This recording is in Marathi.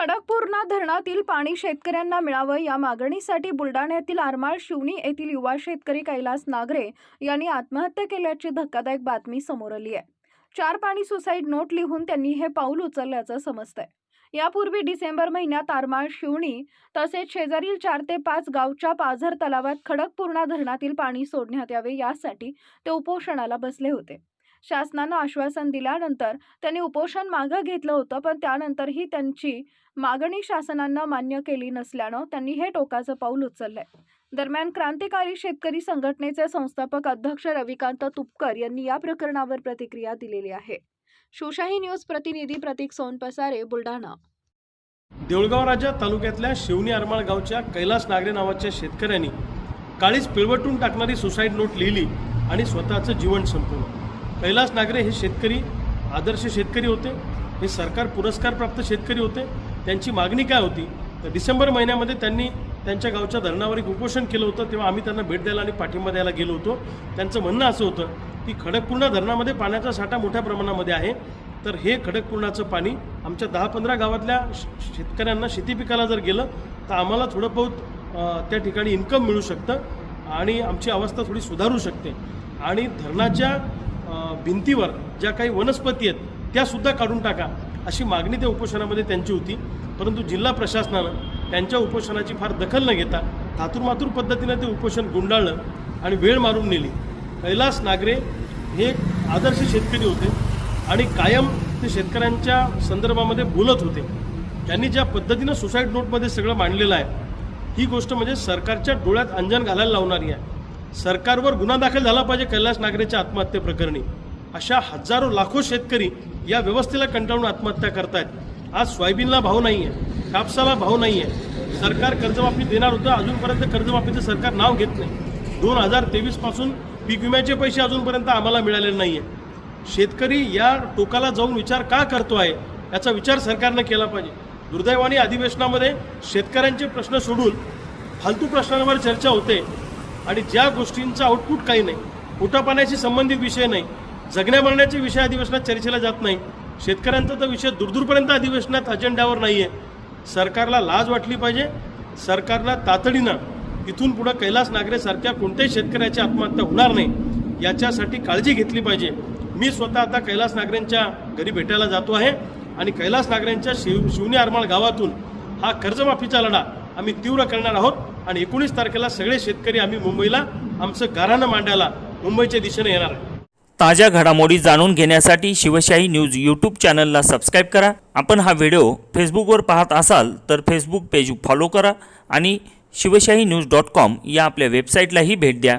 खडकपूर्णा धरणातील पाणी शेतकऱ्यांना मिळावं या मागणीसाठी बुलडाण्यातील आरमाळ शिवणी येथील युवा शेतकरी कैलास नागरे यांनी आत्महत्या केल्याची धक्कादायक बातमी समोर आली आहे. चार पाणी सुसाईड नोट लिहून त्यांनी हे पाऊल उचलल्याचं समजतंय. यापूर्वी डिसेंबर महिन्यात आरमाळ शिवणी तसेच शेजारील चार ते पाच गावच्या पाझर तलावात खडकपूर्णा धरणातील पाणी सोडण्यात यावे यासाठी ते उपोषणाला बसले होते. शासनानं आश्वासन दिल्यानंतर त्यांनी उपोषण मागं घेतलं होतं पण त्यानंतरही त्यांची मागणी शासनानं मान्य केली नसल्यानं त्यांनी हे टोकाचं पाऊल उचललंय. दरम्यान क्रांतिकारी शेतकरी संघटनेचे संस्थापक अध्यक्ष रविकांत तुपकर यांनी या प्रकरणावर प्रतिक्रिया दिलेली आहे. शिवशाही न्यूज प्रतिनिधी प्रतीक सोनपसारे बुलढाणा. देऊळगाव राजा तालुक्यातल्या शिवणी आरमाळ गावच्या कैलास नागरे नावाच्या शेतकऱ्यांनी काळीच पिळवटून टाकणारी सुसाईड नोट लिहिली आणि स्वतःचं जीवन संपवलं. कैलास नागरे हे शेतकरी आदर्श शेतकरी होते. हे सरकार पुरस्कारप्राप्त शेतकरी होते. त्यांची मागणी काय होती? तर डिसेंबर महिन्यामध्ये त्यांनी त्यांच्या गावच्या धरणावर एक उपोषण केलं होतं. तेव्हा आम्ही त्यांना भेट द्यायला आणि पाठिंबा द्यायला गेलो होतो. त्यांचं म्हणणं असं होतं की खडकपूर्णा धरणामध्ये पाण्याचा साठा मोठ्या प्रमाणामध्ये आहे. तर हे खडकपूर्णाचं पाणी आमच्या दहा पंधरा गावातल्या शेतकऱ्यांना शेती पिकाला जर गेलं तर आम्हाला थोडं बहुत त्या ठिकाणी इन्कम मिळू शकतं आणि आमची अवस्था थोडी सुधारू शकते. आणि धरणाच्या भिंतीवर ज्या काही वनस्पती आहेत त्यासुद्धा काढून टाका. अशी मागणी त्या उपोषणामध्ये त्यांची होती. परंतु जिल्हा प्रशासनानं त्यांच्या उपोषणाची फार दखल न घेता थातूरमातूर पद्धतीनं ते उपोषण गुंडाळलं आणि वेळ मारून नेली. कैलास नागरे हे एक आदर्श शेतकरी होते आणि कायम ते शेतकऱ्यांच्या संदर्भामध्ये बोलत होते. त्यांनी ज्या पद्धतीनं सुसाईड नोटमध्ये सगळं मांडलेलं आहे ही गोष्ट म्हणजे सरकारच्या डोळ्यात अंजन घालायला लावणारी आहे. सरकारवर गुन्हा दाखल झाला पाहिजे कैलास नागरेच्या आत्महत्येप्रकरणी अशा हजारो लाखो शेतकरी या व्यवस्थेला कंटाळून आत्महत्या करतायत. आज सोयाबीनला भाव नाही आहे कापसाला भाव नाही आहे सरकार कर्जमाफी देणार होतं अजूनपर्यंत कर्जमाफीचं सरकार नाव घेत नाही. दोन हजार तेवीसपासून पीक विम्याचे पैसे अजूनपर्यंत आम्हाला मिळालेले नाही आहे शेतकरी या टोकाला जाऊन विचार का करतो आहे याचा विचार सरकारनं केला पाहिजे. दुर्दैवाने अधिवेशनामध्ये शेतकऱ्यांचे प्रश्न सोडून फालतू प्रश्नांवर चर्चा होते. आणि ज्या गोष्टींचा आउटपुट काही नाही उठापाण्याशी संबंधित विषय नाही जगण्या मरण्याचे विषय अधिवेशनात चर्चेला जात नाही शेतकऱ्यांचा तर विषय दूरदूरपर्यंत अधिवेशनात अजेंड्यावर नाही आहे सरकारला लाज वाटली पाहिजे सरकारला तातडीनं इथून पुढं कैलास नागरेसारख्या कोणत्याही शेतकऱ्याची आत्महत्या होणार नाही याच्यासाठी काळजी घेतली पाहिजे. मी स्वतः आता कैलास नागरेंच्या घरी भेटायला जातो आहे आणि कैलास नागरेंच्या शिव शिवनी आरमाळ गावातून हा कर्जमाफीचा लढा आम्ही तीव्र करणार आहोत. आणि एकोणीस तारखेला सगळे शेतकरी आम्ही मुंबईला आमचं गाराणं मांडायला मुंबईच्या दिशेने येणार आहे. ताज्या घडामोडी जाणून घेण्यासाठी शिवशाही न्यूज यूट्यूब चॅनलला सबस्क्राईब करा. आपण हा व्हिडिओ फेसबुकवर पाहत असाल तर फेसबुक पेज फॉलो करा आणि शिवशाही न्यूज डॉट कॉम या आपल्या वेबसाईटलाही भेट द्या.